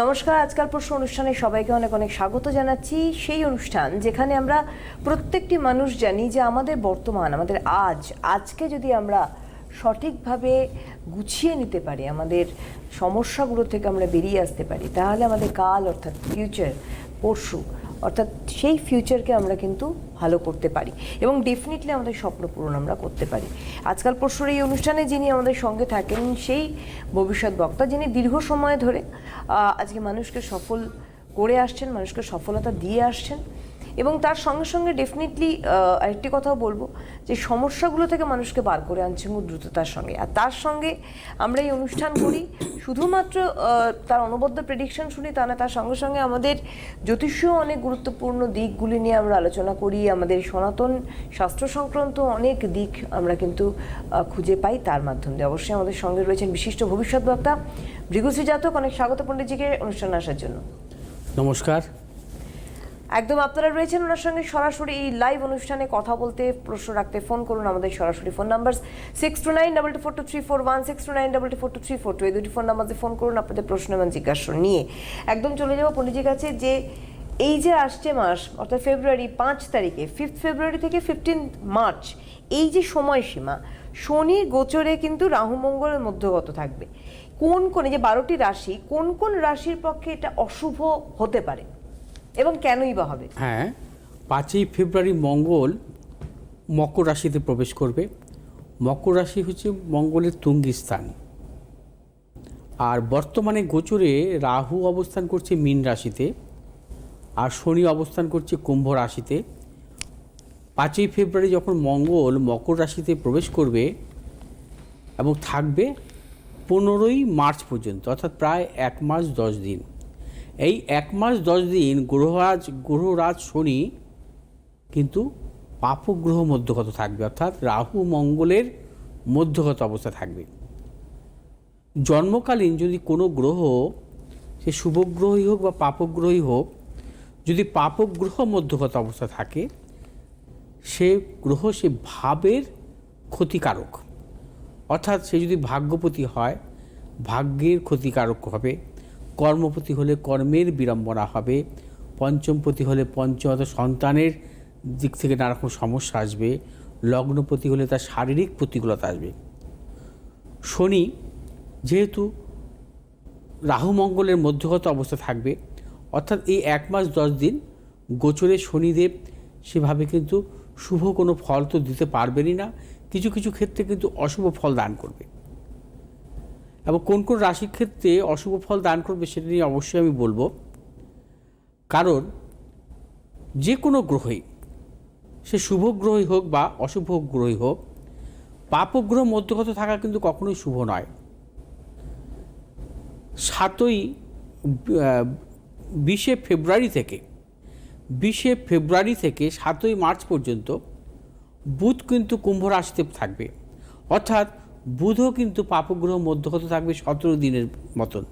নমস্কার, আজকাল প্রশ্ন অনুষ্ঠানে সবাইকে অনেক অনেক স্বাগত জানাচ্ছি। সেই অনুষ্ঠান যেখানে আমরা প্রত্যেকটি মানুষ জানি যে আমাদের বর্তমান, আমাদের আজ, আজকে যদি আমরা সঠিকভাবে গুছিয়ে নিতে পারি, আমাদের সমস্যাগুলো থেকে আমরা বেরিয়ে আসতে পারি, তাহলে আমাদের কাল অর্থাৎ ফিউচার পরশু অর্থাৎ সেই ফিউচারকে আমরা কিন্তু ভালো করতে পারি এবং ডেফিনেটলি আমাদের স্বপ্ন পূরণ আমরা করতে পারি। আজকাল পরশুর এই অনুষ্ঠানে যিনি আমাদের সঙ্গে থাকেন, সেই ভবিষ্যৎ বক্তা যিনি দীর্ঘ সময় ধরে আজকে মানুষকে সফল করে আসছেন, মানুষকে সফলতা দিয়ে আসছেন এবং তার সঙ্গে সঙ্গে ডেফিনেটলি আরেকটি কথাও বলব যে সমস্যাগুলো থেকে মানুষকে বার করে আনছে খুব দ্রুততার সঙ্গে। আর তার সঙ্গে আমরা এই অনুষ্ঠান করি শুধুমাত্র তার অনবদ্য প্রেডিকশন শুনি তা না, তার সঙ্গে সঙ্গে আমাদের জ্যোতিষীয় অনেক গুরুত্বপূর্ণ দিকগুলি নিয়ে আমরা আলোচনা করি, আমাদের সনাতন শাস্ত্র সংক্রান্ত অনেক দিক আমরা কিন্তু খুঁজে পাই তার মাধ্যম অবশ্যই আমাদের সঙ্গে রয়েছেন বিশিষ্ট ভবিষ্যৎ বক্তা ভৃগুশ্রী জাতক, অনেক স্বাগত পণ্ডিতজিকে অনুষ্ঠানে আসার জন্য। নমস্কার। একদম আপনারা রয়েছেন ওনার সঙ্গে সরাসরি এই লাইভ অনুষ্ঠানে কথা বলতে, প্রশ্ন রাখতে ফোন করুন আমাদের সরাসরি phone number six two nine double two four two three four one six two nine double two four two three four two এই দুটি ফোন নাম্বারে ফোন করুন, আপনাদের প্রশ্ন এবং জিজ্ঞাসা নিয়ে। একদম চলে যাব পণ্ডিতজির কাছে যে এই যে আসছে মাস, অর্থাৎ ফেব্রুয়ারি পাঁচ তারিখে ফিফথ ফেব্রুয়ারি থেকে ফিফটিন মার্চ এই যে সময়সীমা, শনি গোচরে কিন্তু রাহু মঙ্গলের মধ্যগত থাকবে। কোন কোন যে বারোটি রাশি, কোন কোন রাশির পক্ষে এটা অশুভ হতে পারে? এবং কেনই বা হবে? হ্যাঁ পাঁচই ফেব্রুয়ারি মঙ্গল মকর রাশিতে প্রবেশ করবে। মকর রাশি হচ্ছে মঙ্গলের তুঙ্গি স্থান। আর বর্তমানে গোচরে রাহু অবস্থান করছে মীন রাশিতে, আর শনি অবস্থান করছে কুম্ভ রাশিতে। পাঁচই ফেব্রুয়ারি যখন মঙ্গল মকর রাশিতে প্রবেশ করবে এবং থাকবে পনেরোই মার্চ পর্যন্ত, অর্থাৎ প্রায় এক মাস দশ দিন। এই এক মাস দশ দিন গ্রহরাজ গ্রহরাজ শনি কিন্তু পাপগ্রহ মধ্যগত থাকবে, অর্থাৎ রাহু মঙ্গলের মধ্যগত অবস্থা থাকবে। জন্মকালীন যদি কোনো গ্রহ, সে শুভগ্রহই হোক বা পাপগ্রহই হোক, যদি পাপগ্রহ মধ্যগত অবস্থা থাকে, সে গ্রহ সে ভাবের ক্ষতিকারক। অর্থাৎ সে যদি ভাগ্যপতি হয়, ভাগ্যের ক্ষতিকারক হবে। কর্মপতি হলে কর্মের বিড়ম্বনা হবে, পঞ্চমপতি হলে পঞ্চমত সন্তানের দিক থেকে নানা রকম সমস্যা আসবে, লগ্নপতি হলে তার শারীরিক প্রতিকূলতা আসবে। শনি, যেহেতু রাহু মঙ্গলের মধ্যগত অবস্থা থাকবে, অর্থাৎ এই এক মাস দশ দিন গোচরে শনিদেব সেভাবে কিন্তু শুভ কোনো ফল তো দিতে পারবেনই না, কিছু কিছু ক্ষেত্রে কিন্তু অশুভ ফল দান করবে। এবং কোন কোন রাশির ক্ষেত্রে অশুভ ফল দান করবে সেটা নিয়ে অবশ্যই আমি বলব। কারণ যে কোনো গ্রহই, সে শুভ গ্রহই হোক বা অশুভ গ্রহই হোক পাপগ্রহ মধ্যগত থাকা কিন্তু কখনোই শুভ নয়। সাতই বিশে ফেব্রুয়ারি থেকে, বিশে ফেব্রুয়ারি থেকে সাতই মার্চ পর্যন্ত বুধ কিন্তু কুম্ভ রাশিতে থাকবে। অর্থাৎ বুধও কিন্তু পাপগ্রহ মধ্যগত থাকবে সতেরো দিনের মতন।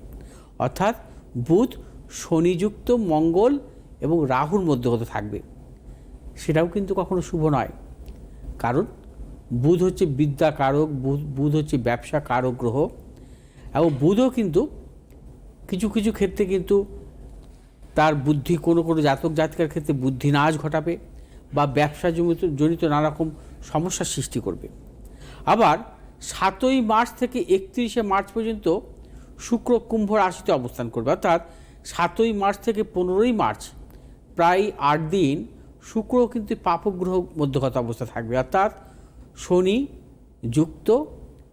অর্থাৎ বুধ শনিযুক্ত, মঙ্গল এবং রাহুর মধ্যগত থাকবে। সেটাও কিন্তু কখনো শুভ নয়। কারণ বুধ হচ্ছে বিদ্যা কারক, বুধ বুধ হচ্ছে ব্যবসা কারক গ্রহ এবং বুধও কিন্তু কিছু কিছু ক্ষেত্রে কিন্তু তার বুদ্ধি, কোনো কোনো জাতক, জাতিকার ক্ষেত্রে বুদ্ধি নাশ ঘটাবে বা ব্যবসা জনিত নানা রকম সমস্যার সৃষ্টি করবে। আবার সাতই মার্চ থেকে একত্রিশে মার্চ পর্যন্ত শুক্র কুম্ভ রাশিতে অবস্থান করবে। অর্থাৎ সাতই মার্চ থেকে পনেরোই মার্চ প্রায় আট দিন শুক্র কিন্তু পাপগ্রহ মধ্যগত অবস্থা থাকবে। অর্থাৎ শনি, যুক্ত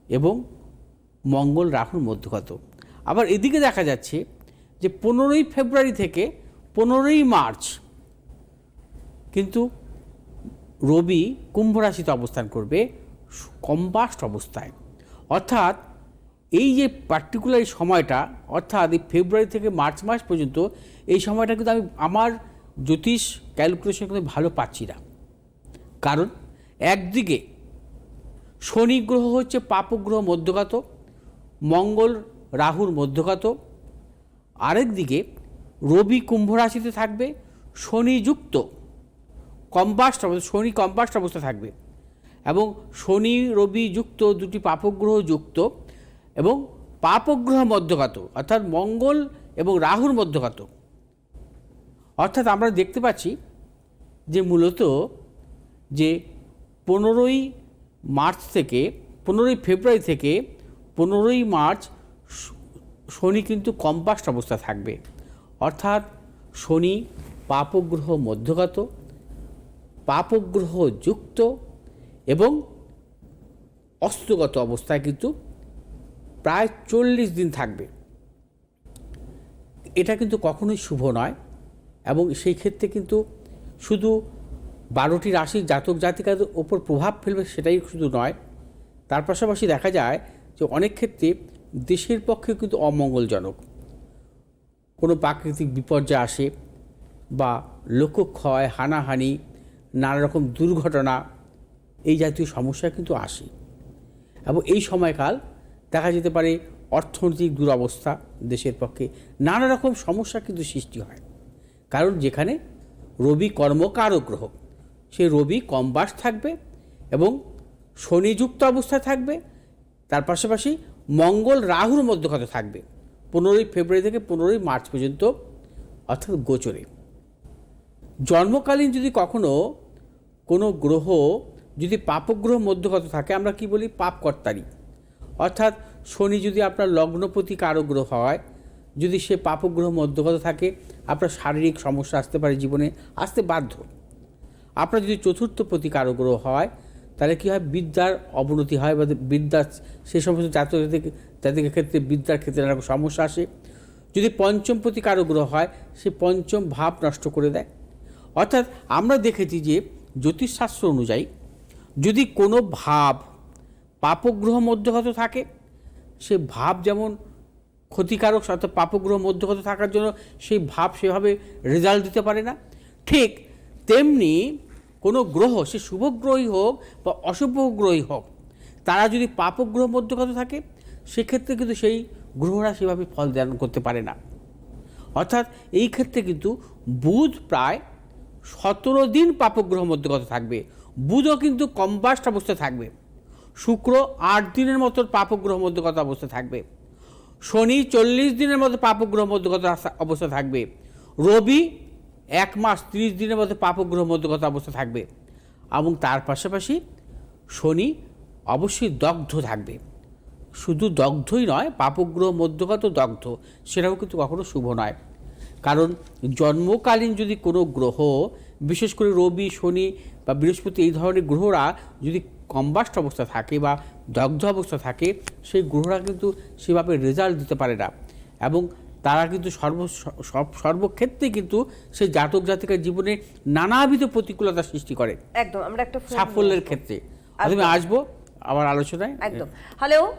এবং মঙ্গল রাহুর মধ্যগত। আবার এদিকে দেখা যাচ্ছে যে পনেরোই ফেব্রুয়ারি থেকে পনেরোই মার্চ কিন্তু রবি কুম্ভ রাশিতে অবস্থান করবে। কম্বাস্ট অবস্থায়। অর্থাৎ এই যে পার্টিকুলার সময়টা, অর্থাৎ এই ফেব্রুয়ারি থেকে মার্চ মাস পর্যন্ত, এই সময়টা কিন্তু আমি, আমার জ্যোতিষ ক্যালকুলেশন কিন্তু ভালো পাচ্ছি না। কারণ একদিকে শনি গ্রহ হচ্ছে পাপগ্রহ মধ্যগত, মঙ্গল রাহুর মধ্যগত, আরেক দিকে রবি কুম্ভ রাশিতে থাকবে শনিযুক্ত কম্বাস্ট অবস্থা, শনি কম্বাস্ট অবস্থা থাকবে। এবং শনি, রবি যুক্ত, দুটি পাপগ্রহ যুক্ত এবং পাপগ্রহ মধ্যগত অর্থাৎ মঙ্গল এবং রাহুর মধ্যগত অর্থাৎ আমরা দেখতে পাচ্ছি যে মূলত যে পনেরোই মার্চ থেকে, পনেরোই ফেব্রুয়ারি থেকে পনেরোই মার্চ শনি কিন্তু কম্পাস্ট অবস্থা থাকবে। অর্থাৎ শনি পাপগ্রহ মধ্যগত পাপগ্রহ যুক্ত এবং অস্ত্রগত অবস্থায় কিন্তু প্রায় চল্লিশ দিন থাকবে। এটা কিন্তু কখনোই শুভ নয় এবং সেই ক্ষেত্রে কিন্তু শুধু বারোটি রাশির জাতক জাতিকার ওপর প্রভাব ফেলবে সেটাই শুধু নয়। তার পাশাপাশি দেখা যায় যে অনেক ক্ষেত্রে দেশের পক্ষে কিন্তু অমঙ্গলজনক। কোনো প্রাকৃতিক বিপর্যয় আসে বা লোকক্ষয়, হানাহানি, নানা রকম দুর্ঘটনা এই জাতীয় সমস্যা কিন্তু আসে। এবং এই সময়কাল দেখা যেতে পারে অর্থনৈতিক দুরবস্থা দেশের পক্ষে। নানা রকম সমস্যা কিন্তু সৃষ্টি হয়। কারণ যেখানে রবি কর্মকারক গ্রহ সে রবি কম বাস থাকবে এবং শনিযুক্ত অবস্থায় থাকবে। তার পাশাপাশি মঙ্গল রাহুর মধ্যগত থাকবে। পনেরোই ফেব্রুয়ারি থেকে পনেরোই মার্চ পর্যন্ত, অর্থাৎ গোচরে। জন্মকালীন যদি কখনো কোনো গ্রহ যদি পাপগ্রহ মধ্যগত থাকে, আমরা কি বলি? পাপকর্তারি অর্থাৎ শনি যদি আপনার লগ্নপতি কারও গ্রহ হয়, যদি সে পাপগ্রহ মধ্যগত থাকে, আপনার শারীরিক সমস্যা আসতে পারে জীবনে, আসতে বাধ্য। আপনার যদি চতুর্থ প্রতি কারও গ্রহ হয়, তাহলে কী হয়? বিদ্যার অবনতি হয় বা বিদ্যার সে সমস্ত জাতক জাতিক- জাতিকের ক্ষেত্রে বিদ্যার ক্ষেত্রে নানা সমস্যা আসে। যদি পঞ্চম প্রতি কারও গ্রহ হয়, সে পঞ্চম ভাব নষ্ট করে দেয়। অর্থাৎ আমরা দেখেছি যে জ্যোতিষশাস্ত্র অনুযায়ী যদি কোনো ভাব পাপগ্রহ মধ্যগত থাকে, সে ভাব যেমন ক্ষতিকারক, অর্থাৎ পাপগ্রহ মধ্যগত থাকার জন্য সেই ভাব সেভাবে রেজাল্ট দিতে পারে না। ঠিক তেমনি কোনো গ্রহ, সে শুভগ্রহই হোক বা অশুভ গ্রহই হোক, তারা যদি পাপগ্রহ মধ্যগত থাকে, সেক্ষেত্রে কিন্তু সেই গ্রহরা সেভাবে ফল দান করতে পারে না। অর্থাৎ এই ক্ষেত্রে কিন্তু বুধ প্রায় সতেরো দিন পাপগ্রহ মধ্যগত থাকবে। বুধও কিন্তু কম্বাস্ট অবস্থায় থাকবে। শুক্র আট দিনের মতো পাপগ্রহ মধ্যগত অবস্থা থাকবে। শনি চল্লিশ দিনের মতো পাপগ্রহ মধ্যগত অবস্থা থাকবে। রবি এক মাস ত্রিশ দিনের মধ্যে পাপগ্রহ মধ্যগত অবস্থা থাকবে এবং তার পাশাপাশি শনি অবশ্যই দগ্ধ থাকবে। শুধু দগ্ধই নয়, পাপগ্রহ মধ্যগত দগ্ধ, সেটাও কিন্তু কখনো শুভ নয়। কারণ জন্মকালীন যদি কোনো গ্রহ, বিশেষ করে রবি, শনি বা বৃহস্পতি এই ধরনের গ্রহরা যদি কম্বাস্ট অবস্থা থাকে বা দগ্ধ অবস্থা থাকে সেই গ্রহরা কিন্তু সেভাবে রেজাল্ট দিতে পারে না। এবং তারা কিন্তু সর্ব সব সর্বক্ষেত্রে কিন্তু সেই জাতক জাতিকার জীবনে নানাবিধ প্রতিকূলতা সৃষ্টি করে। একদম আমরা একটা সাফল্যের ক্ষেত্রে। আমি আসব আবার আলোচনায়। একদম। হ্যালো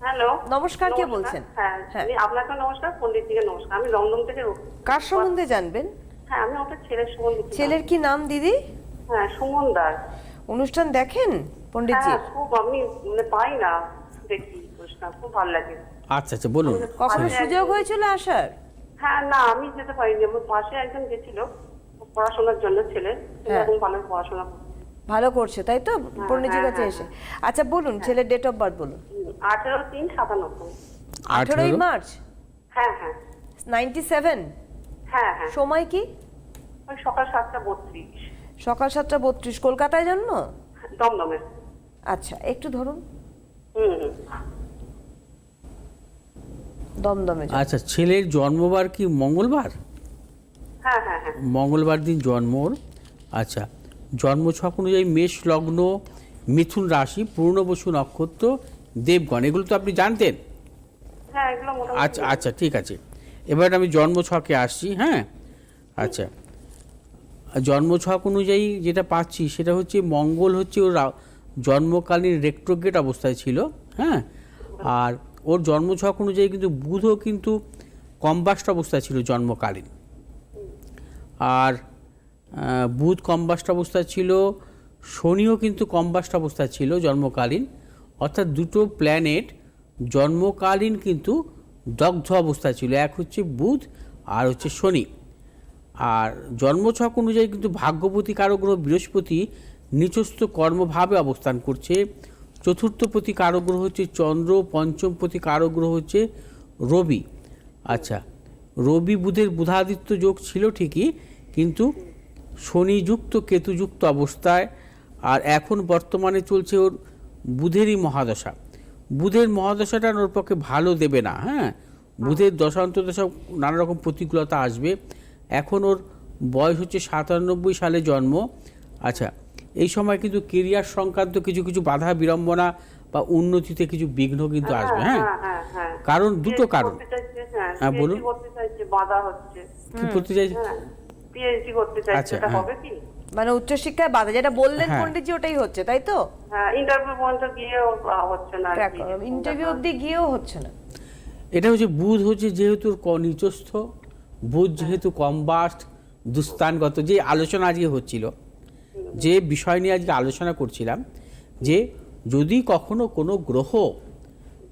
হ্যালো নমস্কার, কে বলছেন? হ্যাঁ হ্যাঁ। আমি আপনাকে নমস্কার পন্ডিতজিকে নমস্কার। আমি থেকে কার সম্বন্ধে জানবেন? হ্যাঁ আমি ওটা ছেলের সম্বন্ধে ছেলের কি নাম দিদি? হ্যাঁ সুমন দাস অনুষ্ঠান দেখেন পণ্ডিতজি? হ্যাঁ খুব আমি মানে পাই না। দেখি অনুষ্ঠান খুব ভালো লাগে। আচ্ছা আচ্ছা বলুন। কখনো সুযোগ হয়েছিল আসার? হ্যাঁ না আমি যেতে পারিনি। আমার পাশে একজন গেছিল পড়াশোনার জন্য ছেলে। হ্যাঁ। এখন ভালো পড়াশোনা করছে। ভালো করছে তাই তো? পণ্ডিতজির হ্যাঁ, কাছে এসে। আচ্ছা বলুন ছেলের ডেট অফ বার্থ বলুন। আঠেরো তিন সাতানব্বই। আঠেরোই মার্চ? হ্যাঁ হ্যাঁ। Ninety seven? হ্যাঁ হ্যাঁ। সময় কি? ওই সকাল সাতটা বত্রিশ। সকাল সাতটা বত্রিশ কলকাতায় জন্ম? দমদমে। আচ্ছা একটু ধরুন। হুম হুম। দমদমে আচ্ছা ছেলের জন্মবার কি মঙ্গলবার? হ্যাঁ হ্যাঁ হ্যাঁ। মঙ্গলবার দিন জন্ম আচ্ছা জন্ম ছক অনুযায়ী মেষ লগ্ন মিথুন রাশি পূর্ণ বসু নক্ষত্র দেবগণ এগুলো তো আপনি জানতেন? হ্যাঁ এগুলো আচ্ছা আচ্ছা ঠিক আছে। এবার আমি জন্ম ছকে আসছি হ্যাঁ? আচ্ছা জন্ম ছক অনুযায়ী যেটা পাচ্ছি সেটা হচ্ছে মঙ্গল হচ্ছে ওর জন্মকালীন রেক্ট্রোগেট অবস্থায় ছিল হ্যাঁ? আর ওর জন্ম ছক অনুযায়ী কিন্তু বুধও কিন্তু কম্বাস্ট অবস্থায় ছিল জন্মকালীন। আর বুধ কম্বাস্ট অবস্থায় ছিল, শনিও কিন্তু কম্বাস্ট অবস্থায় ছিল জন্মকালীন। অর্থাৎ দুটো প্ল্যানেট জন্মকালীন কিন্তু দগ্ধ অবস্থায় ছিল, এক হচ্ছে বুধ আর হচ্ছে শনি। আর জন্মছক অনুযায়ী কিন্তু ভাগ্যপতি কারক গ্রহ বৃহস্পতি নিচস্থ কর্মভাবে অবস্থান করছে। চতুর্থ প্রতি কারক গ্রহ হচ্ছে চন্দ্র, পঞ্চম প্রতি কারক গ্রহ হচ্ছে রবি। আচ্ছা রবি বুধের বুধাদিত্য যোগ ছিল ঠিকই, কিন্তু শনিযুক্ত কেতুযুক্ত অবস্থায় আর এখন বর্তমানে চলছে ওর বুধেরই মহাদশা। বুধের মহাদশাটা ওর পক্ষে ভালো দেবে না হ্যাঁ? বুধের দশা অন্তর্দশা নানা রকম প্রতিকূলতা আসবে। এখন ওর বয়স হচ্ছে সাতানব্বই সালে জন্ম। আচ্ছা এই সময় কিন্তু কেরিয়ার সংক্রান্ত কিছু কিছু বাধা বিড়ম্বনা বা উন্নতিতে কিছু বিঘ্ন কিন্তু আসবে হ্যাঁ? হ্যাঁ হ্যাঁ কারণ দুটো কারণ। হ্যাঁ হ্যাঁ, বলুন। কি করতে চাইছে? হ্যাঁ পিএইচডি করতে চাইছে আচ্ছা, এটা হ্যাঁ। হবে কি? মানে উচ্চশিক্ষায় বাধা যেটা বললেন হ্যাঁ। পণ্ডিতজি ওটাই হচ্ছে তাই তো? হ্যাঁ ইন্টারভিউ পর্যন্ত গিয়ে হচ্ছে না ইন্টারভিউ অব্দি গিয়েও হচ্ছে না। এটা হচ্ছে বুধ হচ্ছে যেহেতু ক- নিচস্থ বুধ যেহেতু কম্বাস্ট দুস্তানগত, যে আলোচনা আজকে হচ্ছিল, যে বিষয় নিয়ে আজকে আলোচনা করছিলাম, যে যদি কখনো কোনো গ্রহ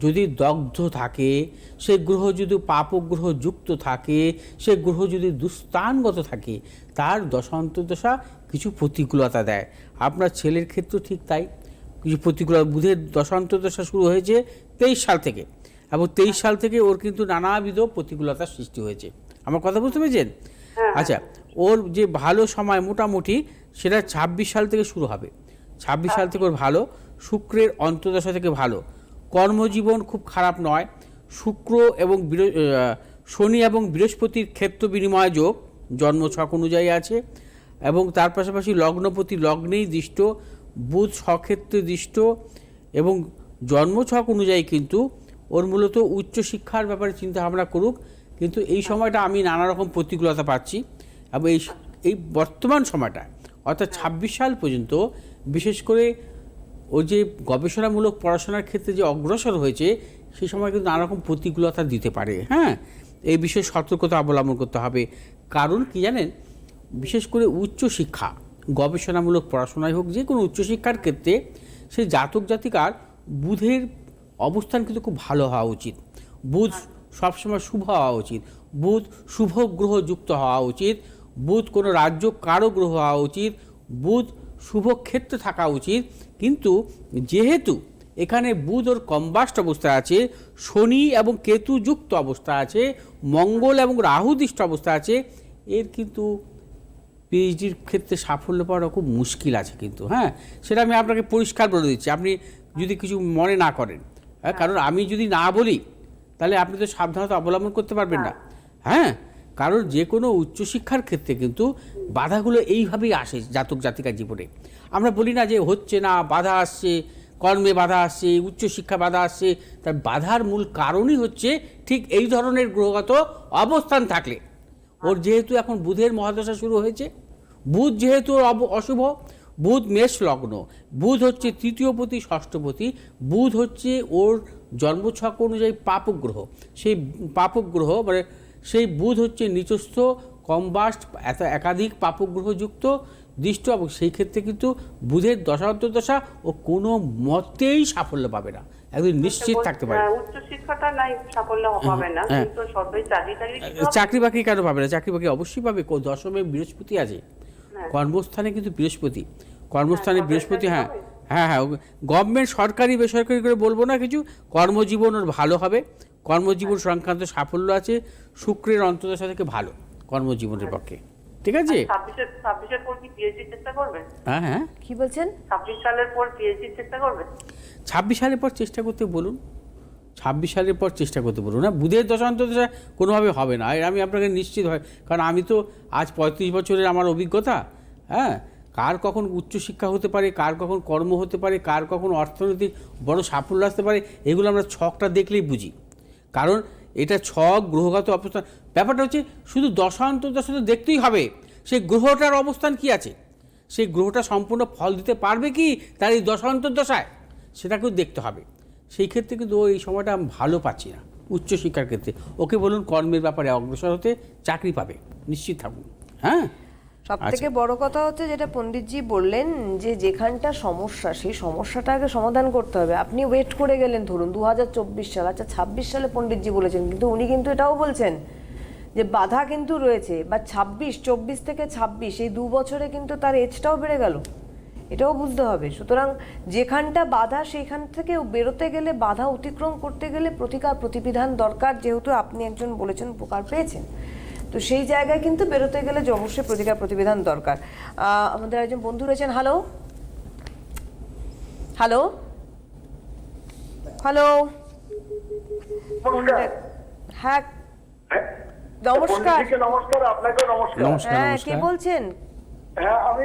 যদি দগ্ধ থাকে, সে গ্রহ যদি পাপগ্রহ যুক্ত থাকে, সে গ্রহ যদি দুস্তানগত থাকে, তার দশান্তদশা কিছু প্রতিকূলতা দেয়। আপনার ছেলের ক্ষেত্রে ঠিক তাই। কিছু প্রতিকূলতা বুধের দশান্তদশা শুরু হয়েছে তেইশ সাল থেকে। এবং তেইশ সাল থেকে ওর কিন্তু নানাবিধ প্রতিকূলতার সৃষ্টি হয়েছে। আমার কথা বুঝতে পেরেছেন? আচ্ছা ওর যে ভালো সময় মোটামুটি সেটা ছাব্বিশ সাল থেকে শুরু হবে। ছাব্বিশ সাল থেকে ওর ভালো শুক্রের অন্তর্দশা থেকে ভালো। কর্মজীবন খুব খারাপ নয়। শুক্র এবং শনি এবং বৃহস্পতির ক্ষেত্র বিনিময় যোগ জন্মছক অনুযায়ী আছে এবং তার পাশাপাশি লগ্নপতি লগ্নেই দৃষ্ট বুধ স্বক্ষেত্রে দৃষ্ট এবং জন্মছক অনুযায়ী কিন্তু ওর মূলত উচ্চশিক্ষার ব্যাপারে চিন্তা ভাবনা করুক কিন্তু এই সময়টা আমি নানা রকম প্রতিকূলতা পাচ্ছি এবং এই এই বর্তমান সময়টা অর্থাৎ ছাব্বিশ সাল পর্যন্ত বিশেষ করে ও যে গবেষণামূলক পড়াশোনার ক্ষেত্রে যে অগ্রসর হয়েছে সেই সময় কিন্তু নানা রকম প্রতিকূলতা দিতে পারে। হ্যাঁ এই বিষয়ে সতর্কতা অবলম্বন করতে হবে। কারণ কি জানেন? বিশেষ করে উচ্চশিক্ষা গবেষণামূলক পড়াশোনায় হোক যে কোনো উচ্চশিক্ষার ক্ষেত্রে সেই জাতক জাতিকার বুধের অবস্থান কিন্তু খুব ভালো হওয়া উচিত। বুধ সবসময় শুভ হওয়া উচিত। বুধ শুভ গ্রহ যুক্ত হওয়া উচিত। বুধ কোনো রাজ্য কারও গ্রহ হওয়া উচিত। বুধ শুভ ক্ষেত্রে থাকা উচিত। কিন্তু যেহেতু এখানে বুধ ওর কম্বাস্ট অবস্থা আছে, শনি এবং কেতু যুক্ত অবস্থা আছে, মঙ্গল এবং রাহু দৃষ্ট অবস্থা আছে, এর কিন্তু পিএইচডির ক্ষেত্রে সাফল্য পাওয়াটা খুব মুশকিল আছে কিন্তু হ্যাঁ? সেটা আমি আপনাকে পরিষ্কার বলে দিচ্ছি। আপনি যদি কিছু মনে না করেন হ্যাঁ? কারণ আমি যদি না বলি তাহলে আপনি তো সাবধানতা অবলম্বন করতে পারবেন না। হ্যাঁ। কারণ যে কোনো উচ্চশিক্ষার ক্ষেত্রে কিন্তু বাধাগুলো এইভাবেই আসে জাতক জাতিকার জীবনে। আমরা বলি না যে হচ্ছে না বাধা আসছে কর্মে বাধা আসছে উচ্চশিক্ষা বাধা আসছে। তার বাধার মূল কারণই হচ্ছে ঠিক এই ধরনের গ্রহগত অবস্থান থাকলে। ওর যেহেতু এখন বুধের মহাদশা শুরু হয়েছে বুধ যেহেতু অশুভ বুধ মেষ লগ্ন বুধ হচ্ছে তৃতীয়পতি ষষ্ঠপতি বুধ হচ্ছে ওর জন্মছক অনুযায়ী পাপগ্রহ। সেই পাপগ্রহ মানে সেই বুধ হচ্ছে নিচস্থ কম্বাস্ট এত একাধিক পাপগ্রহযুক্ত দৃষ্ট এবং সেই ক্ষেত্রে কিন্তু বুধের দশান্তর্দশা ও কোনো মতেই সাফল্য পাবে না। একদম নিশ্চিত থাকতে পারে। হ্যাঁ, হ্যাঁ। চাকরি বাকরি কেন পাবে না? চাকরি বাকরি অবশ্যই পাবে। কো- দশমে বৃহস্পতি আছে। কর্মস্থানে কিন্তু বৃহস্পতি। কর্মস্থানে হ্যাঁ, বৃহস্পতি হ্যাঁ। হ্যাঁ হ্যাঁ গভর্নমেন্ট সরকারি বেসরকারি করে বলব না কিছু কর্মজীবন ওর ভালো হবে। কর্মজীবন সংক্রান্ত সাফল্য আছে শুক্রের অন্তর্দশা থেকে ভালো কর্মজীবনের পক্ষে। ঠিক আছে? হ্যাঁ হ্যাঁ। কি বলছেন? ছাব্বিশ সালের পর পিএইচডি চেষ্টা করবে? ছাব্বিশ সালের পর চেষ্টা করতে বলুন। ছাব্বিশ সালের পর চেষ্টা করতে বলুন। না বুধের দশান্তদশা কোনোভাবে হবে না। আর আমি আপনাকে নিশ্চিত হয় কারণ আমি তো আজ পঁয়ত্রিশ বছরের আমার অভিজ্ঞতা হ্যাঁ? কার কখন উচ্চশিক্ষা হতে পারে, কার কখন কর্ম হতে পারে, কার কখন অর্থনৈতিক বড় সাফল্য আসতে পারে, এগুলো আমরা ছকটা দেখলেই বুঝি। কারণ এটা ছক, গ্রহগত অবস্থান। ব্যাপারটা হচ্ছে শুধু দশান্তদশা তো দেখতেই হবে, সেই গ্রহটার অবস্থান কি আছে? সেই গ্রহটা সম্পূর্ণ ফল দিতে পারবে কি তার এই দশান্তর দশায়? সেটাকেও দেখতে হবে। সেই ক্ষেত্রে কিন্তু ও এই সময়টা আমি ভালো পাচ্ছি না, উচ্চশিক্ষার ক্ষেত্রে। ওকে বলুন কর্মের ব্যাপারে অগ্রসর হতে চাকরি পাবে, নিশ্চিত থাকুন। হ্যাঁ? সব থেকে বড় কথা হচ্ছে যেটা পণ্ডিতজি বললেন যে যেখানটা সমস্যা সেই সমস্যাটা আগে সমাধান করতে হবে। আপনি ওয়েট করে গেলেন ধরুন দুহাজার চব্বিশ সাল আচ্ছা ছাব্বিশ সালে পণ্ডিতজি বলেছেন কিন্তু উনি কিন্তু এটাও বলছেন যে বাধা কিন্তু রয়েছে বা ছাব্বিশ চব্বিশ থেকে ছাব্বিশ এই দু বছরে কিন্তু তার এজটাও বেড়ে গেল। এটাও বুঝতে হবে। সুতরাং যেখানটা বাধা সেইখান থেকে বেরোতে গেলে বাধা অতিক্রম করতে গেলে প্রতিকার প্রতিবিধান দরকার যেহেতু আপনি একজন বলেছেন উপকার পেয়েছেন। তো সেই জায়গায় কিন্তু বেরোতে গেলে যে অবশ্যই প্রতিকার প্রতিবিধান দরকার। আমাদের একজন বন্ধু রয়েছেন। হ্যালো হ্যালো হ্যালো হ্যাঁ। নমস্কার। নমস্কার আপনাকে নমস্কার। হ্যাঁ কে বলছেন? হ্যাঁ আমি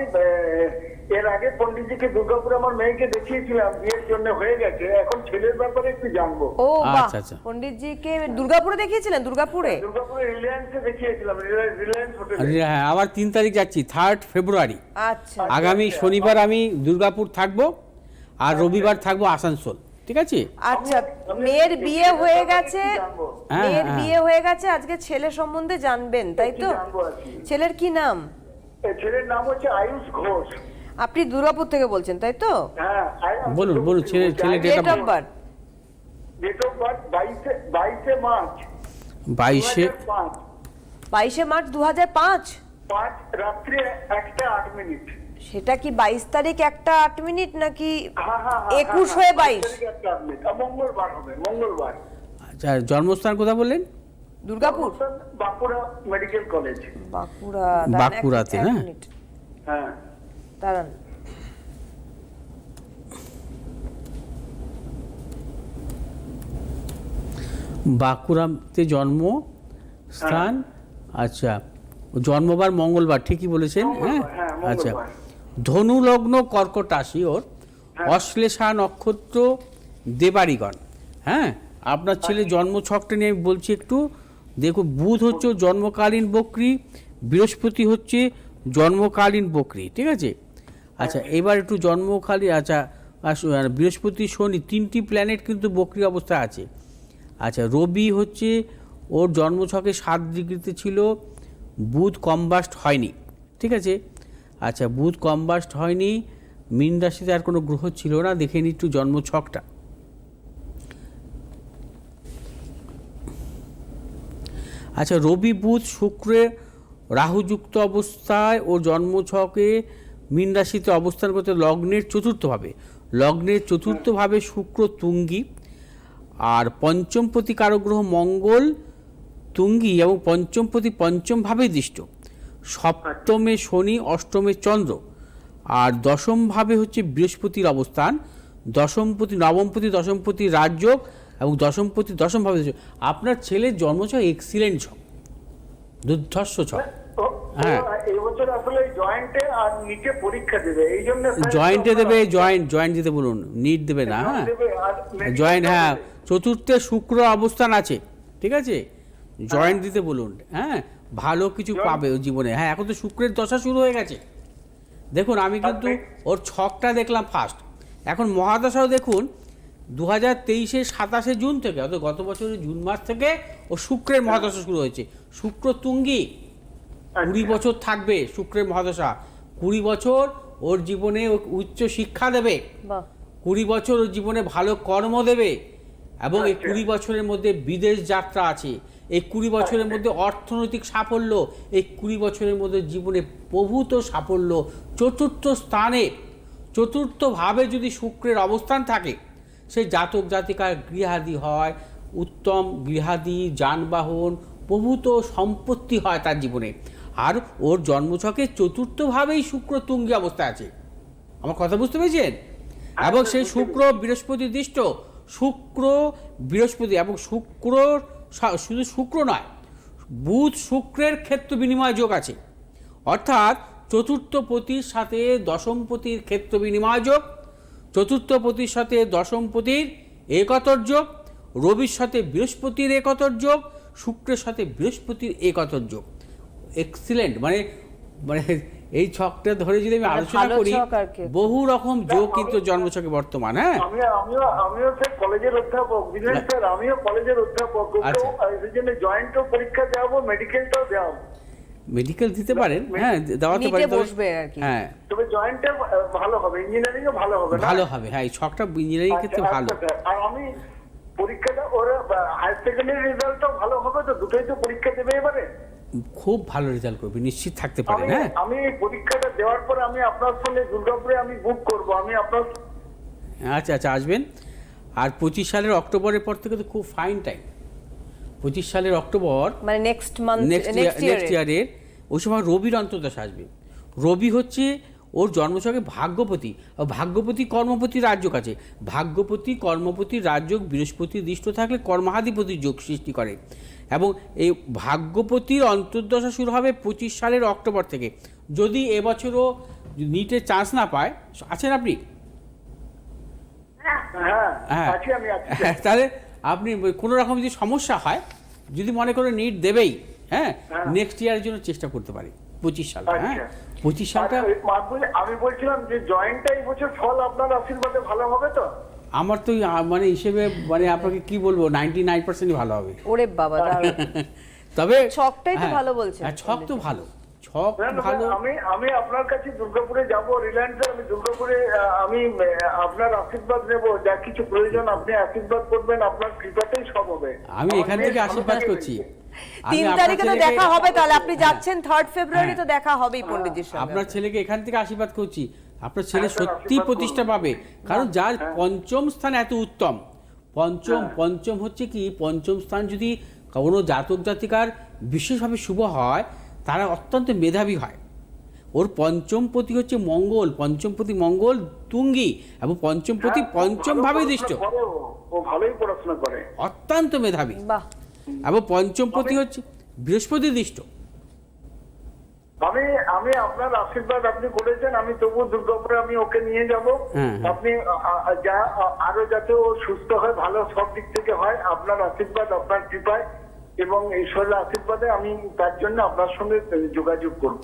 এর আগে পণ্ডিতজিকে দুর্গাপুরে আমার মেয়েকে দেখিয়েছিলাম বিয়ের জন্য হয়ে গেছে এখন ছেলের ব্যাপারে একটু জানব। ও বাহ! আচ্ছা, আচ্ছা। পণ্ডিতজিকে দুর্গাপুরে দেখিয়েছিলেন দুর্গাপুরে? দুর্গাপুরে রিলায়েন্সে দেখিয়েছিলাম রিলায়েন্স রিলায়েন্স হোটেলে। আরে হ্যাঁ আবার তিন তারিখ যাচ্ছি থার্ড ফেব্রুয়ারি। আচ্ছা আগামী শনিবার আমি দুর্গাপুর থাকব আর রবিবার থাকব আসানসোল ঠিক আছে? আচ্ছা মেয়ের বিয়ে হয়ে গেছে হ্যাঁ, মেয়ের হ্যাঁ। বিয়ে হয়ে গেছে আজকে ছেলে সম্বন্ধে জানবেন তাই তো? জানব আর কি। ছেলের কি নাম? এ ছেলের নাম হচ্ছে আয়ুষ ঘোষ। আপনি দুর্গাপুর থেকে বলছেন তাই তো? হ্যাঁ বলুন, বলুন, ছেলে- ছেলে date of birth date of birth বাইশে বাইশে মার্চ। বাইশে বাইশে মার্চ দু পাঁচ? পাঁচ রাত্রি একটা আট মিনিট। সেটা কি বাইশ তারিখ একটা আট মিনিট নাকি হ্যাঁ হ্যাঁ একুশ হ্যাঁ, বাইশ মঙ্গলবার হবে মঙ্গলবার। আচ্ছা জন্মস্থান কোথা বললেন? Durgapur? Bankura medical college. Bankura বাঁকুড়াতে, হ্যাঁ? হ্যাঁ। দাঁড়ান। বাঁকুড়াতে জন্ম স্থান আচ্ছা জন্মবার মঙ্গলবার ঠিকই বলেছেন হ্যাঁ? হ্যাঁ। আচ্ছা ধনু লগ্ন কর্কট রাশি ওর হ্যাঁ। অশ্লেষা নক্ষত্র দেবারিগণ হ্যাঁ? আপনার ছেলে জন্ম ছকটা নিয়ে আমি বলছি একটু দেখো বুধ হচ্ছে জন্মকালীন বকরি বৃহস্পতি হচ্ছে জন্মকালীন বকরি ঠিক আছে? আচ্ছা এবার একটু জন্মকালী আচ্ছা বৃহস্পতি, শনি তিনটি প্ল্যানেট কিন্তু বকরি অবস্থায় আছে। আচ্ছা রবি হচ্ছে ওর জন্মছকে সাত ডিগ্রিতে ছিল, বুধ কম্বাস্ট হয়নি, ঠিক আছে? আচ্ছা বুধ কম্বাস্ট হয়নি, মীন রাশিতে আর কোনো গ্রহ ছিল না, দেখে নিই একটু জন্মছকটা। আচ্ছা রবি, বুধ, শুক্রে রাহুযুক্ত অবস্থায় ও জন্মছকে মীন রাশিতে অবস্থান করতে লগ্নের চতুর্থভাবে। লগ্নের চতুর্থভাবে শুক্র, তুঙ্গি। আর পঞ্চমপতি কারগ্রহ মঙ্গল, তুঙ্গি এবং পঞ্চমপতি পঞ্চমভাবে দৃষ্ট। সপ্তমে শনি, অষ্টমে চন্দ্র। আর দশমভাবে হচ্ছে বৃহস্পতির অবস্থান। দশমপতি নবমপতি দশমপতি রাজযোগ এবং দশমপতি দশমভাবে আপনার ছেলের জন্মছক এক্সিলেন্ট ছক। দুর্ধর্ষ ছক। জয়েন্টে পরীক্ষা দেবে জয়েন্টে দেবে জয়েন্ট জয়েন্ট দিতে বলুন নিট দেবে না হ্যাঁ। জয়েন্ট হ্যাঁ চতুর্থে শুক্র অবস্থান আছে ঠিক আছে? জয়েন্ট দিতে বলুন হ্যাঁ ভালো কিছু পাবে ও জীবনে। হ্যাঁ এখন তো শুক্রের দশা শুরু হয়ে গেছে। দেখুন আমি কিন্তু ওর ছকটা দেখলাম ফার্স্ট এখন মহাদশাও দেখুন দু হাজার তেইশের সাতাশে জুন থেকে অর্থাৎ গত বছরের জুন মাস থেকে ও শুক্রের মহাদশা শুরু হয়েছে। শুক্র তুঙ্গি কুড়ি বছর থাকবে শুক্রের মহাদশা। কুড়ি বছর ওর জীবনে উচ্চ শিক্ষা দেবে। কুড়ি বছর ওর জীবনে ভালো কর্ম দেবে এবং এই আচ্ছা। কুড়ি বছরের মধ্যে বিদেশ যাত্রা আছে। এই কুড়ি বছরের মধ্যে অর্থনৈতিক সাফল্য এই কুড়ি বছরের মধ্যে জীবনে প্রভূত সাফল্য চতুর্থ স্থানে চতুর্থভাবে যদি শুক্রের অবস্থান থাকে সেই জাতক জাতিকার গৃহাদি হয় উত্তম গৃহাদি যানবাহন প্রভূত সম্পত্তি হয় তার জীবনে। আর ওর জন্মছকে চতুর্থভাবেই শুক্র তুঙ্গি অবস্থায় আছে। আমার কথা বুঝতে পেরেছেন? এবং সেই শুক্র বৃহস্পতি দৃষ্ট শুক্র বৃহস্পতি এবং শুক্র শুধু শুক্র নয় বুধ শুক্রের ক্ষেত্র বিনিময় যোগ আছে। অর্থাৎ চতুর্থ পতির সাথে দশমপতির ক্ষেত্র বিনিময় যোগ চতুর্থ পতির সাথে দশমপতির একতর যোগ রবির সাথে বৃহস্পতির একতর যোগ শুক্রের সাথে বৃহস্পতির একতর যোগ। এক্সিলেন্ট মানে মানে এই ছকটা ধরে যদি আমি মানে আলোচনা করি। বহু রকম যোগ কিন্তু জন্মছকে বর্তমান হ্যাঁ? আমি আমিও আমিও স্যার কলেজের অধ্যাপক বুঝলেন স্যার আমিও কলেজের অধ্যাপক। আচ্ছা। সেই জন্য জয়েন্টও পরীক্ষা দেওয়াবো মেডিকেলটাও দেওয়াবো। মেডিকেল দিতে পারেন হ্যাঁ দেওয়াতে পারেন তবে- বসবে আর কি। হ্যাঁ। তবে জয়েন্টে ভালো হবে ইঞ্জিনিয়ারিং এ ভালো হবে ভালো হবে হ্যাঁ এই ছকটা ইঞ্জিনিয়ারিং আচ্ছা, ক্ষেত্রে ভালো। আচ্ছা, আর আমি পরীক্ষাটা ওরা হায়ার সেকেন্ডারি রেজাল্টটাও ভালো হবে তো দুটোই তো পরীক্ষা দেবে এবারে? খুব ভালো রেজাল্ট করবে নিশ্চিত থাকতে পারেন হ্যাঁ? আমি পরীক্ষাটা দেওয়ার পরে আমি আপনার সঙ্গে দুর্গাপুরে আমি বুক করব আমি আপনার আচ্ছা আচ্ছা আসবেন। আর পঁচিশ সালের অক্টোবরের পর থেকে তো খুব ফাইন টাইম পঁচিশ সালের অক্টোবর মানে next month next next next year ইয়ারের ওই সময় রবির অন্তর্দশা আসবে। রবি হচ্ছে ওর জন্মছকে ভাগ্যপতি ভাগ্যপতি কর্মপতি রাজ্যক আছে। ভাগ্যপতি কর্মপতি রাজ্যক বৃহস্পতি দৃষ্ট থাকলে কর্মাধিপতির যোগ সৃষ্টি করে। এবং এই ভাগ্যপতির অন্তর্দশা শুরু হবে পঁচিশ সালের অক্টোবর থেকে যদি এবছরও নিটে চান্স না পায় আছেন আপনি হ্যাঁ হ্যাঁ আছি তাহলে আপনি কোনো রকম যদি সমস্যা হয় যদি মনে করেন নিট দেবেই হ্যাঁ হ্যাঁ। নেক্সট ইয়ারের জন্য চেষ্টা করতে পারি পঁচিশ সাল হ্যাঁ আচ্ছা। পঁচিশ সালটা আমি বলছিলাম যে জয়েন্টটা এই বছর ফল আপনার আশীর্বাদে ভালো হবে তো আমার তো মানে হিসেবে মানে আপনাকে কি বলব নাইনটি নাইন পার্সেন্টই ভালো হবে। ওরে বাবা তবে ছকটাই তো হ্যাঁ, ভালো বলছেন। হ্যাঁ, ছক তো ভালো। ছক ভালো। আমি আমি আপনার কাছে দুর্গাপুরে যাব রিলায়েন্সে আমি দুর্গাপুরে আমি আপনার আশীর্বাদ নেব যা কিছু প্রয়োজন আপনি আশীর্বাদ করবেন আপনার কৃপাতেই সব হবে। আমি এখান থেকে আশীর্বাদ করছি। তিন তারিখে তো দেখা হবে তাহলে আপনি হ্যাঁ। যাচ্ছেন থার্ড ফেব্রুয়ারি তো। দেখা হবেই পণ্ডিতজির সঙ্গে। আপনার ছেলেকে এখান থেকে আশীর্বাদ করছি। আপনার ছেলে হ্যাঁ, সত্যি প্রতিষ্ঠা পাবে। কারণ যার হ্যাঁ। পঞ্চম স্থান এত উত্তম। পঞ্চম হ্যাঁ। পঞ্চম হচ্ছে কি পঞ্চম স্থান যদি কোনো জাতক জাতিকার বিশেষভাবে শুভ হয় তারা অত্যন্ত মেধাবী হয়। ওর পঞ্চম পতি হচ্ছে মঙ্গল পঞ্চম পতি মঙ্গল তুঙ্গি এবং পঞ্চম পতি হ্যাঁ, পঞ্চম ভাবে দৃষ্ট। ও, ও ভালোই পড়াশোনা করে। অত্যন্ত মেধাবী। এবং পঞ্চম পতি হচ্ছে বৃহস্পতি দৃষ্ট। আমি আমি আপনার আশীর্বাদ আপনি করেছেন আমি তবু দুর্গাপুরে আমি ওকে নিয়ে যাব। আপনি যা আরও যাতে ও সুস্থ হয় ভালো সব দিক থেকে হয় আপনার আশীর্বাদ আপনার কৃপায় এবং ঈশ্বরের আশীর্বাদে আমি তার জন্য আপনার সঙ্গে যোগাযোগ করব।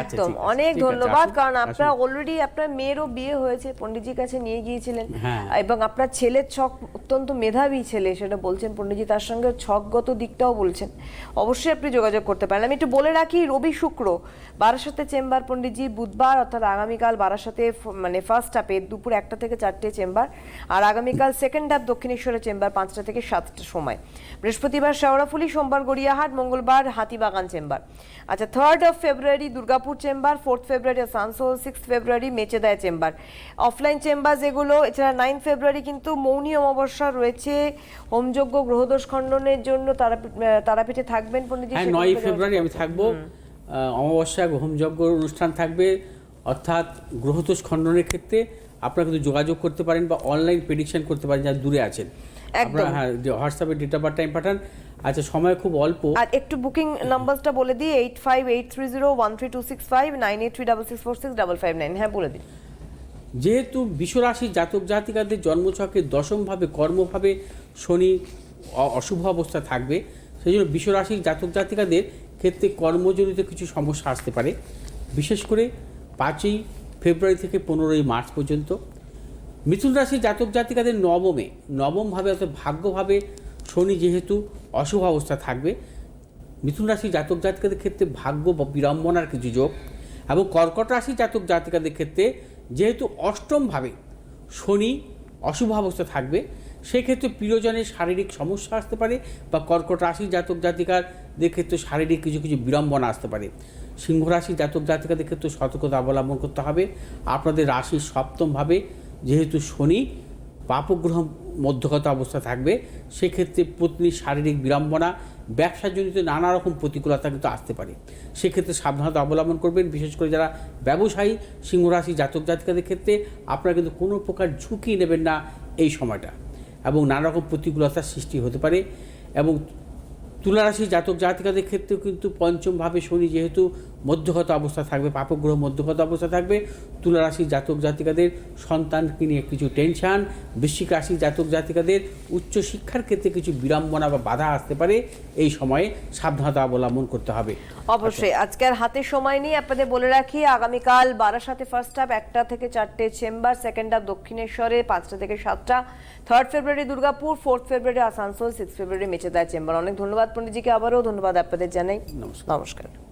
একদম অনেক ধন্যবাদ। কারণ আপনার অলরেডি আপনার মেয়েরও বিয়ে হয়েছে পণ্ডিতজির কাছে নিয়ে গিয়েছিলেন। হ্যাঁ। এবং আপনার ছেলের ছক অত্যন্ত মেধাবী ছেলে সেটা বলছেন পণ্ডিতজি তার সঙ্গে ছকগত দিকটাও বলছেন। অবশ্যই আপনি যোগাযোগ করতে পারেন। আমি একটু বলে রাখি রবি শুক্র বারাসাতে চেম্বার পণ্ডিতজি বুধবার অর্থাৎ আগামীকাল বারাসাতে মানে ফার্স্ট হাফে দুপুর একটা থেকে চারটে চেম্বার আর আগামীকাল সেকেন্ড হাফ দক্ষিণেশ্বরের চেম্বার পাঁচটা থেকে সাতটা সময়। বৃহস্পতিবার শেওড়াফুলি সোমবার গড়িয়াহাট মঙ্গলবার হাতিবাগান চেম্বার। আচ্ছা third of February Durgapur chamber fourth February Asansol six February মেচেদায় chamber. Offline chamber যেগুলো এছাড়া নাইন ফেব্রুয়ারি কিন্তু মৌনী অমাবস্যা রয়েছে। হোমযজ্ঞ গ্রহদোষ খণ্ডনের জন্য তারাপীঠ তারাপীঠে থাকবেন পণ্ডিতজি হ্যাঁ সেগুলো ফেব্রুয়ারি আমি থাকব। অমাবস্যা হোমযজ্ঞ অনুষ্ঠান থাকবে। অর্থাৎ গ্রহদোষ খণ্ডনের ক্ষেত্রে আপনারা কিন্তু যোগাযোগ করতে পারেন বা অনলাইন প্রেডিকশন করতে পারেন যারা দূরে আছেন। আপনারা হ্যাঁ হোয়াটসঅ্যাপে ডেটা বার টাইম পাঠান। আচ্ছা সময় খুব অল্প। আর একটু বুকিং নাম্বারটা বলে দিই eight five eight three zero one three two six five nine eight three double six four six double five nine হ্যাঁ বলে দিন। যেহেতু বিশ্বরাশির জাতক জাতিকাদের জন্মছকে দশমভাবে কর্মভাবে শনি অশুভ অবস্থা থাকবে সেই জন্য বিশ্বরাশির জাতক জাতিকাদের ক্ষেত্রে কর্মজনিত কিছু সমস্যা আসতে পারে। বিশেষ করে পাঁচই ফেব্রুয়ারি থেকে পনেরোই মার্চ পর্যন্ত। মিথুন রাশির জাতক জাতিকাদের নবমে নবমভাবে অর্থাৎ ভাগ্যভাবে শনি যেহেতু অশুভ অবস্থা থাকবে। মিথুন রাশি জাতক জাতিকাদের ক্ষেত্রে ভাগ্য বা বিড়ম্বনার কিছু যোগ এবং কর্কট রাশি জাতক জাতিকাদের ক্ষেত্রে যেহেতু অষ্টমভাবে শনি অশুভ অবস্থা থাকবে, সেক্ষেত্রে প্রিয়জনের শারীরিক সমস্যা আসতে পারে বা কর্কট রাশি জাতক জাতিকাদের ক্ষেত্রে শারীরিক কিছু কিছু বিড়ম্বনা আসতে পারে। সিংহ রাশি জাতক জাতিকাদের ক্ষেত্রে সতর্কতা অবলম্বন করতে হবে। আপনাদের রাশির সপ্তমভাবে যেহেতু শনি পাপগ্রহ মধ্যগত অবস্থা থাকবে, সেক্ষেত্রে পত্নীর শারীরিক বিড়ম্বনা, ব্যবসাজনিত নানা রকম প্রতিকূলতা কিন্তু আসতে পারে। সেক্ষেত্রে সাবধানতা অবলম্বন করবেন, বিশেষ করে যারা ব্যবসায়ী, সিংহরাশি জাতক জাতিকাদের ক্ষেত্রে আপনারা কিন্তু কোনো প্রকার ঝুঁকি নেবেন না এই সময়টা। এবং নানা রকম প্রতিকূলতার সৃষ্টি হতে পারে। এবং তুলারাশি জাতক জাতিকাদের ক্ষেত্রেও কিন্তু পঞ্চমভাবে শনি যেহেতু মধ্যগত অবস্থা থাকবে পাপগ্রহ মধ্যগত অবস্থা থাকবে তুলারাশি জাতক জাতিকাদের সন্তানকে নিয়ে কিছু টেনশান বৃশ্চিক রাশি জাতক জাতিকাদের উচ্চ শিক্ষার ক্ষেত্রে কিছু বিড়ম্বনা বা বাধা আসতে পারে এই সময়ে সাবধানতা অবলম্বন করতে হবে। অবশ্যই আজকে আর হাতে সময় নেই আপনাদের বলে রাখি আগামীকাল বারাসাতে ফার্স্ট হাফ একটা থেকে চারটে চেম্বার সেকেন্ড হাফ দক্ষিণেশ্বরে পাঁচটা থেকে সাতটা third February Durgapur fourth February Asansol six February মেচেদায় chamber. অনেক ধন্যবাদ পণ্ডিতজিকে আবারও ধন্যবাদ আপনাদের জানাই। নমস্কার। নমস্কার।